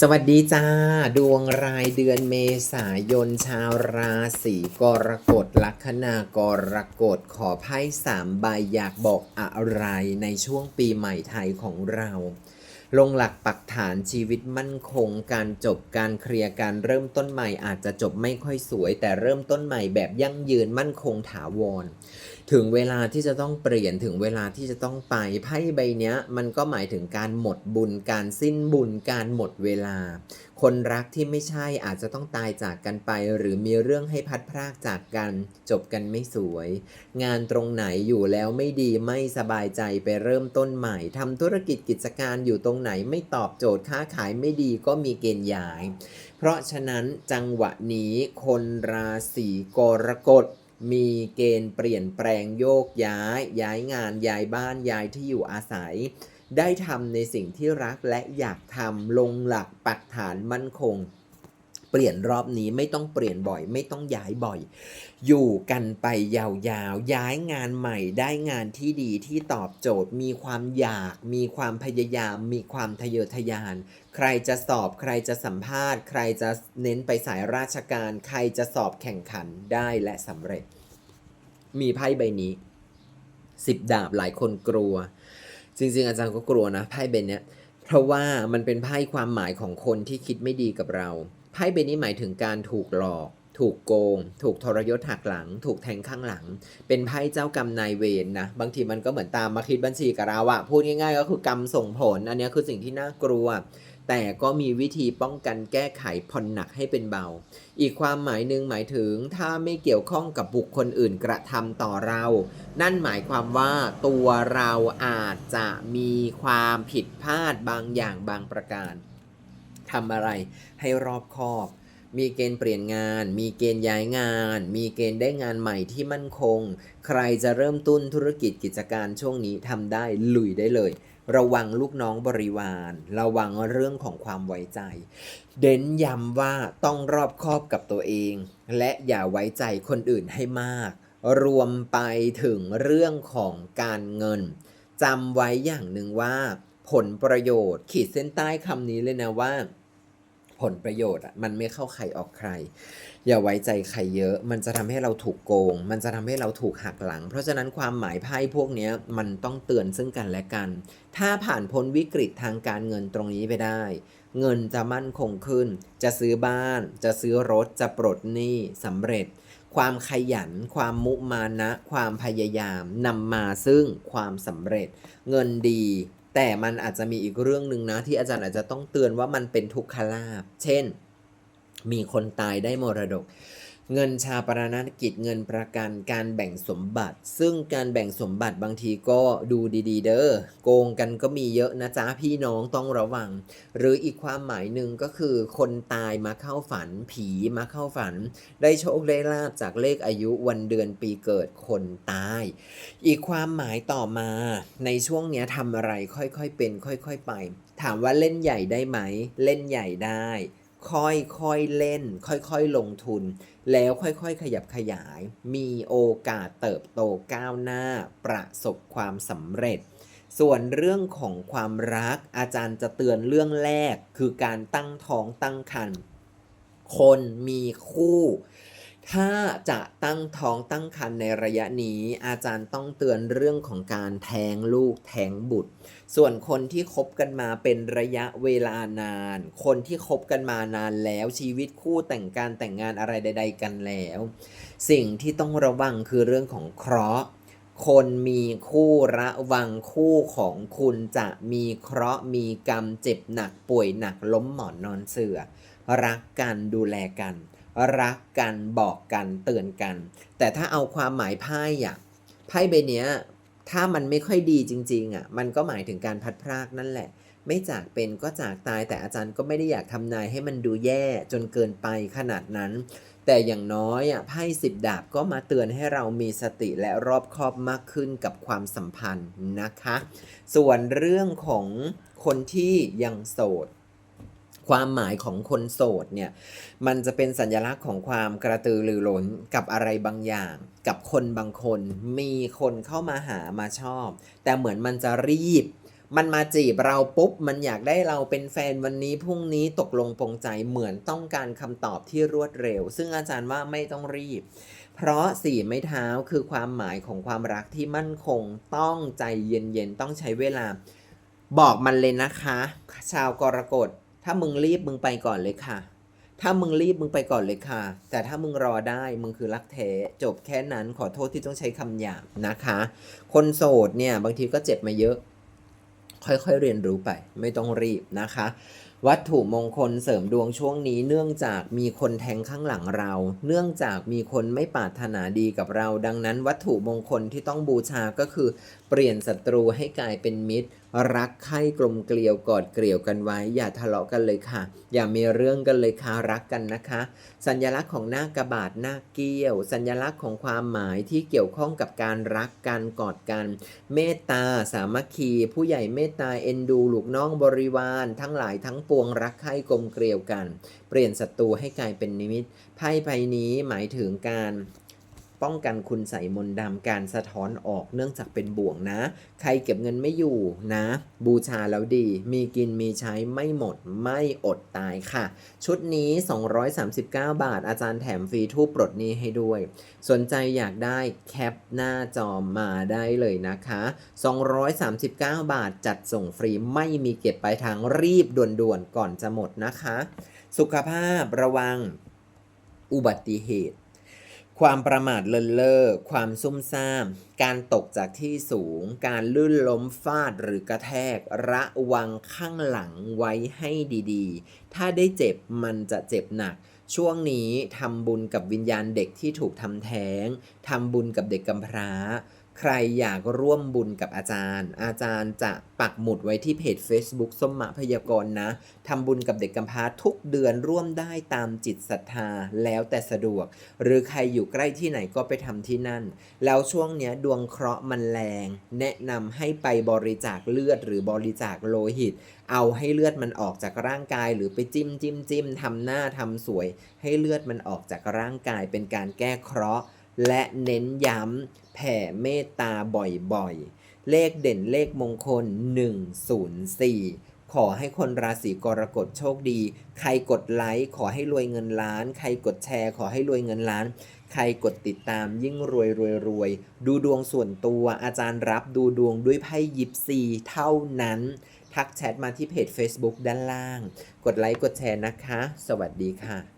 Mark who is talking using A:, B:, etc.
A: สวัสดีจ้า ดวงรายเดือนเมษายนชาวราศีกรกฎลัคนากรกฎขอไพ่สามใบอยากบอกอะไรในช่วงปีใหม่ไทยของเรา ลงหลักปักฐานชีวิตมั่นคง การจบการเคลียร์การเริ่มต้นใหม่อาจจะจบไม่ค่อยสวย แต่เริ่มต้นใหม่แบบยั่งยืนมั่นคงถาวร ถึงเวลาที่จะต้องเปลี่ยนถึงเวลาที่จะต้องไปไพ่ใบเนี้ย มันก็หมายถึงการหมดบุญ การสิ้นบุญ การหมดเวลา คนรักที่ไม่ใช่อาจจะต้องตายจากกันไป หรือมีเรื่องให้พัดพรากจากกัน จบกันไม่สวย งานตรงไหนอยู่แล้วไม่ดีไม่สบายใจไปเริ่มต้นใหม่ทำธุรกิจกิจการอยู่ตรงไหนไม่ตอบโจทย์ค้าขายไม่ดีก็มีเกณฑ์ย้าย เพราะฉะนั้นจังหวะนี้คนราศีกรกฎ มีเกณฑ์เปลี่ยนแปลงโยกย้าย ย้ายงาน ย้ายบ้าน ย้ายที่อยู่อาศัย ได้ทำในสิ่งที่รักและอยากทำลงหลักปักฐานมั่นคง เปลี่ยนรอบนี้ไม่ต้องเปลี่ยนบ่อย ไม่ต้องย้ายบ่อย อยู่กันไปยาวๆ ย้ายงานใหม่ได้งานที่ดีที่ตอบโจทย์ มีความอยาก มีความพยายาม มีความทะเยอทะยาน ใครจะสอบใครจะสัมภาษณ์ ใครจะเน้นไปสายราชการ ใครจะสอบแข่งขันได้และสำเร็จ มีไพ่ใบนี้สิบดาบหลายคนกลัว จริง ๆ อาจารย์ก็กลัวนะไพ่ใบนี้เพราะว่ามันเป็นไพ่ความหมายของคนที่คิดไม่ดีกับเราไพ่ใบนี้หมายถึงการถูกหลอกถูกโกง ถูกทรยศหักหลัง ถูกแทงข้างหลัง เป็นไพ่เจ้ากรรมนายเวรนะบางทีมันก็เหมือนตามมาคิดบัญชีกับเราอะพูดง่ายๆ ก็คือกรรมส่งผล อันนี้คือสิ่งที่น่ากลัว แต่ก็มีวิธีป้องกันแก้ไขผ่อนหนักให้เป็นเบา อีกความหมายหนึ่งหมายถึงถ้าไม่เกี่ยวข้องกับบุคคลอื่นกระทำต่อเรา นั่นหมายความว่าตัวเราอาจจะมีความผิดพลาดบางอย่างบางประการทำอะไรให้รอบคอบ มีเกณฑ์เปลี่ยนงาน มีเกณฑ์ย้ายงาน มีเกณฑ์ได้งานใหม่ที่มั่นคง ใครจะเริ่มต้นธุรกิจกิจการช่วงนี้ทำได้ลุยได้เลย ระวังลูกน้องบริวาร ระวังเรื่องของความไว้ใจ เด้นย้ำว่าต้องรอบคอบกับตัวเอง และอย่าไว้ใจคนอื่นให้มาก รวมไปถึงเรื่องของการเงินจำไว้อย่างหนึ่งว่า ผลประโยชน์ขีดเส้นใต้คำนี้เลยนะว่า ผลประโยชน์อะมันไม่เข้าใครออกใคร อย่าไว้ใจใครเยอะ มันจะทำให้เราถูกโกง มันจะทำให้เราถูกหักหลัง เพราะฉะนั้นความหมายไพ่พวกนี้มันต้องเตือนซึ่งกันและกัน ถ้าผ่านพ้นวิกฤตทางการเงินตรงนี้ไปได้ เงินจะมั่นคงขึ้น จะซื้อบ้าน จะซื้อรถจะปลดหนี้สำเร็จความขยัน ความมุมานะ ความพยายามนำมาซึ่งความสำเร็จ เงินดี แต่มันอาจจะมีอีกเรื่องหนึ่งนะที่อาจารย์อาจจะต้องเตือนว่ามันเป็นทุกขลาบ เช่น มีคนตายได้มรดก เงินชาปรนกิจเงินประกันการแบ่งสมบัติ ซึ่งการแบ่งสมบัติบางทีก็ดูดีๆ เด้อโกงกันก็มีเยอะนะจ๊ะพี่น้องต้องระวัง หรืออีกความหมายหนึ่งก็คือ คนตายมาเข้าฝัน ผีมาเข้าฝัน ได้โชคได้ลาบจากเลขอายุวันเดือนปีเกิดคนตาย อีกความหมายต่อมา ในช่วงเนี้ยทำอะไรค่อยๆเป็น ค่อย ๆ ไป ถามว่าเล่นใหญ่ได้ไหม เล่นใหญ่ได้ ค่อยๆเล่น ค่อยๆลงทุน แล้วค่อยๆขยับขยาย มีโอกาสเติบโตก้าวหน้า ประสบความสำเร็จ ส่วนเรื่องของความรักอาจารย์จะเตือนเรื่องแรก คือการตั้งท้องตั้งครรภ์คนมีคู่ ถ้าจะตั้งท้องตั้งครรภ์ในระยะนี้ อาจารย์ต้องเตือนเรื่องของการแท้งลูกแท้งบุตร ส่วนคนที่คบกันมาเป็นระยะเวลานาน คนที่คบกันมานานแล้วชีวิตคู่แต่งการแต่งงานอะไรใด ๆ กันแล้ว สิ่งที่ต้องระวังคือเรื่องของเคราะห์คนมีคู่ระวังคู่ของคุณจะมีเคราะห์มีกรรมเจ็บหนักป่วยหนักล้มหมอนนอนเสือ รักกันดูแลกัน รักกันบอกกันเตือนกัน แต่ถ้าเอาความหมายไพ่อะไพ่ใบเนี้ยถ้ามันไม่ค่อยดีจริงๆอะมันก็หมายถึงการพัดพรากนั่นแหละ ไม่จากเป็นก็จากตายแต่อาจารย์ก็ไม่ได้อยากทำนายให้มันดูแย่จนเกินไปขนาดนั้น แต่อย่างน้อยอะไพ่สิบดาบก็มาเตือนให้เรามีสติและรอบคอบมากขึ้นกับความสัมพันธ์นะคะ ส่วนเรื่องของคนที่ยังโสด ความหมายของคนโสดเนี่ยมันจะเป็นสัญลักษณ์ของความกระตือรือร้นกับอะไรบางอย่าง กับคนบางคน มีคนเข้ามาหามาชอบ แต่เหมือนมันจะรีบ มันมาจีบเราปุ๊บ มันอยากได้เราเป็นแฟนวันนี้พรุ่งนี้ตกลงปรงใจเหมือนต้องการคำตอบที่รวดเร็ว ซึ่งอาจารย์ว่าไม่ต้องรีบ เพราะสี่ไม้เท้าคือความหมายของความรักที่มั่นคงต้องใจเย็นๆต้องใช้เวลา บอกมันเลยนะคะ ชาวกรกฎ ถ้ามึงรีบมึงไปก่อนเลยค่ะ ถ้ามึงรีบมึงไปก่อนเลยค่ะ แต่ถ้ามึงรอได้มึงคือรักแท้จบแค่นั้นขอโทษที่ต้องใช้คำหยาบนะคะ คนโสดเนี่ยบางทีก็เจ็บมาเยอะ ค่อยๆเรียนรู้ไป ไม่ต้องรีบนะคะวัตถุมงคลเสริมดวงช่วงนี้ เนื่องจากมีคนแทงข้างหลังเรา เนื่องจากมีคนไม่ปรารถนาดีกับเรา ดังนั้นวัตถุมงคลที่ต้องบูชาก็คือ เปลี่ยนศัตรูให้กลายเป็นมิตร รักใคร่กลมเกลียวกอดเกลียวกันไว้ อย่าทะเลาะกันเลยค่ะ อย่ามีเรื่องกันเลยค่ะรักกันนะคะ สัญลักษณ์ของหน้ากระบาดหน้าเกี้ยว สัญลักษณ์ของความหมายที่เกี่ยวข้องกับการรักกันกอดกันเมตตาสามัคคี ผู้ใหญ่เมตตาเอ็นดูลูกน้องบริวาร ทั้งหลายทั้งปวงรักใคร่กลมเกลียวกัน เปลี่ยนศัตรูให้กลายเป็นนิมิตไพ่ใบนี้หมายถึงการ ป้องกันคุณใส่มนต์ดำการสะท้อนออกเนื่องจากเป็นบ่วงนะ ใครเก็บเงินไม่อยู่นะ บูชาแล้วดี มีกินมีใช้ไม่หมดไม่อดตายค่ะ ชุดนี้ 239 บาท อาจารย์แถมฟรีทูปปลดนี้ให้ด้วย สนใจอยากได้แคปหน้าจอมาได้เลยนะคะ 239 บาทจัดส่งฟรีไม่มีเก็บปลายทางรีบด่วนๆก่อนจะหมดนะคะ สุขภาพระวังอุบัติเหตุ ความประมาทเลินเล่อ ความซุ่มซ่าม การตกจากที่สูง การลื่นล้มฟาดหรือกระแทก ระวังข้างหลังไว้ให้ดีๆ ถ้าได้เจ็บมันจะเจ็บหนัก ช่วงนี้ทำบุญกับวิญญาณเด็กที่ถูกทำแท้ง ทำบุญกับเด็กกำพร้า ใครอยากร่วมบุญกับอาจารย์ อาจารย์จะปักหมุดไว้ที่เพจ Facebook ส้มมะพยากรณ์นะทำบุญกับเด็กกำพร้าทุกเดือนร่วมได้ตามจิตศรัทธาแล้วแต่สะดวก หรือใครอยู่ใกล้ที่ไหนก็ไปทำที่นั่น แล้วช่วงเนี้ยดวงเคราะห์มันแรง แนะนำให้ไปบริจาคเลือดหรือบริจาคโลหิต เอาให้เลือดมันออกจากร่างกาย หรือไปจิ้มจิ้มจิ้มทำหน้าทำสวย ให้เลือดมันออกจากร่างกายเป็นการแก้เคราะห์ และเน้นย้ำแผ่เมตตาบ่อยๆ เลขเด่นเลขมงคล 104ขอให้คนราศีกรกฎโชคดี ใครกดไลค์ขอให้รวยเงินล้าน ใครกดแชร์ ขอให้รวยเงินล้าน ใครกดติดตามยิ่งรวยรวยรวย ดูดวงส่วนตัวอาจารย์รับดูดวงด้วยไพ่ยิปซีเท่านั้น ทักแชทมาที่เพจ Facebook ด้านล่าง กดไลค์กดแชร์นะคะ สวัสดีค่ะ